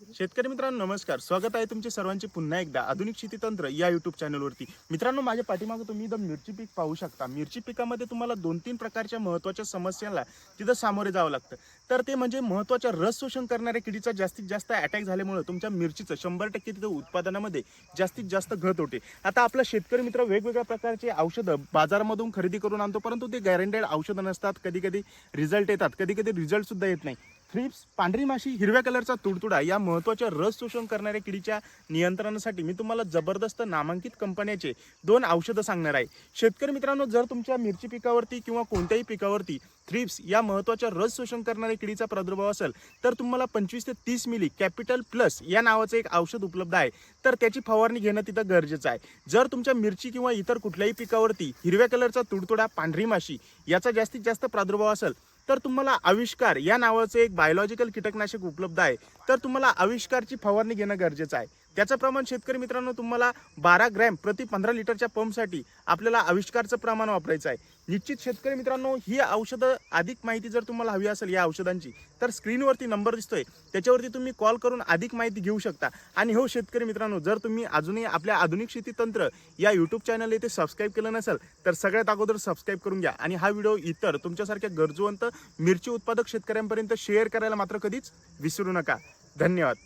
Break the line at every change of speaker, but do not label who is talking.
शेतकरी मित्रांनो नमस्कार. स्वागत आहे तुमचे सर्वांचे पुन्हा एकदा आधुनिक शेती तंत्र या युट्यूब चॅनलवरती मित्रांनो माझ्या पाठीमागे तुम्ही इथं मिरची पीक पाहू शकता. मिरची पिकामध्ये तुम्हाला दोन तीन प्रकारच्या महत्त्वाच्या समस्यांना तिथं सामोरे जावं लागतं. तर ते म्हणजे महत्त्वाच्या रस शोषण करणाऱ्या किडीचा जास्तीत जास्त अटॅक झाल्यामुळे तुमच्या मिरचीचं शंभर टक्के तिथं उत्पादनामध्ये जास्तीत जास्त घट होते. आता आपला शेतकरी मित्र वेगवेगळ्या प्रकारचे औषधं बाजारामधून खरेदी करून आणतो परंतु ते गॅरंटेड औषधं नसतात. कधी कधी रिझल्ट येतात. कधी कधी रिझल्ट सुद्धा येत नाही. थ्रिप्स पांढरी माशी हिरव्या कलरचा तुडतुडा या महत्त्वाच्या रस शोषण करणाऱ्या किडीच्या नियंत्रणासाठी मी तुम्हाला जबरदस्त नामांकित कंपन्याचे दोन औषधं सांगणार आहे. शेतकरी मित्रांनो जर तुमच्या मिरची पिकावरती किंवा कोणत्याही पिकावरती थ्रिप्स या महत्त्वाच्या रस शोषण करणाऱ्या किडीचा प्रादुर्भाव असेल तर तुम्हाला पंचवीस ते तीस मिली कॅपिटल प्लस या नावाचं एक औषध उपलब्ध आहे. तर त्याची फवारणी घेणं तिथं गरजेचं आहे. जर तुमच्या मिरची किंवा इतर कुठल्याही पिकावरती हिरव्या कलरचा तुडतुडा पांढरी माशी याचा जास्तीत जास्त प्रादुर्भाव असेल तर तुम्हाला आविष्कार या नावाचं एक बायोलॉजिकल कीटकनाशक उपलब्ध आहे. तर तुम्हाला आविष्कारची फवारणी घेणं गरजेचं आहे. त्याचं प्रमाण शेतकरी मित्रांनो तुम्हाला बारा ग्रॅम प्रति पंधरा लिटरच्या पंपसाठी आपल्याला आविष्कारचं प्रमाण वापरायचं आहे. निश्चित शेतकरी मित्रांनो ही औषधं अधिक माहिती जर तुम्हाला हवी असेल या औषधांची तर स्क्रीनवरती नंबर दिसतोय. त्याच्यावरती तुम्ही कॉल करून अधिक माहिती घेऊ शकता. आणि हो शेतकरी मित्रांनो जर तुम्ही अजूनही आपल्या आधुनिक शेती तंत्र या यूट्यूब चॅनल येथे सबस्क्राईब केलं नसेल तर सगळ्यात अगोदर सबस्क्राईब करून घ्या. आणि हा व्हिडिओ इतर तुमच्यासारख्या गरजूवंत मिरची उत्पादक शेतकऱ्यांपर्यंत शेअर करायला मात्र कधीच विसरू नका. धन्यवाद.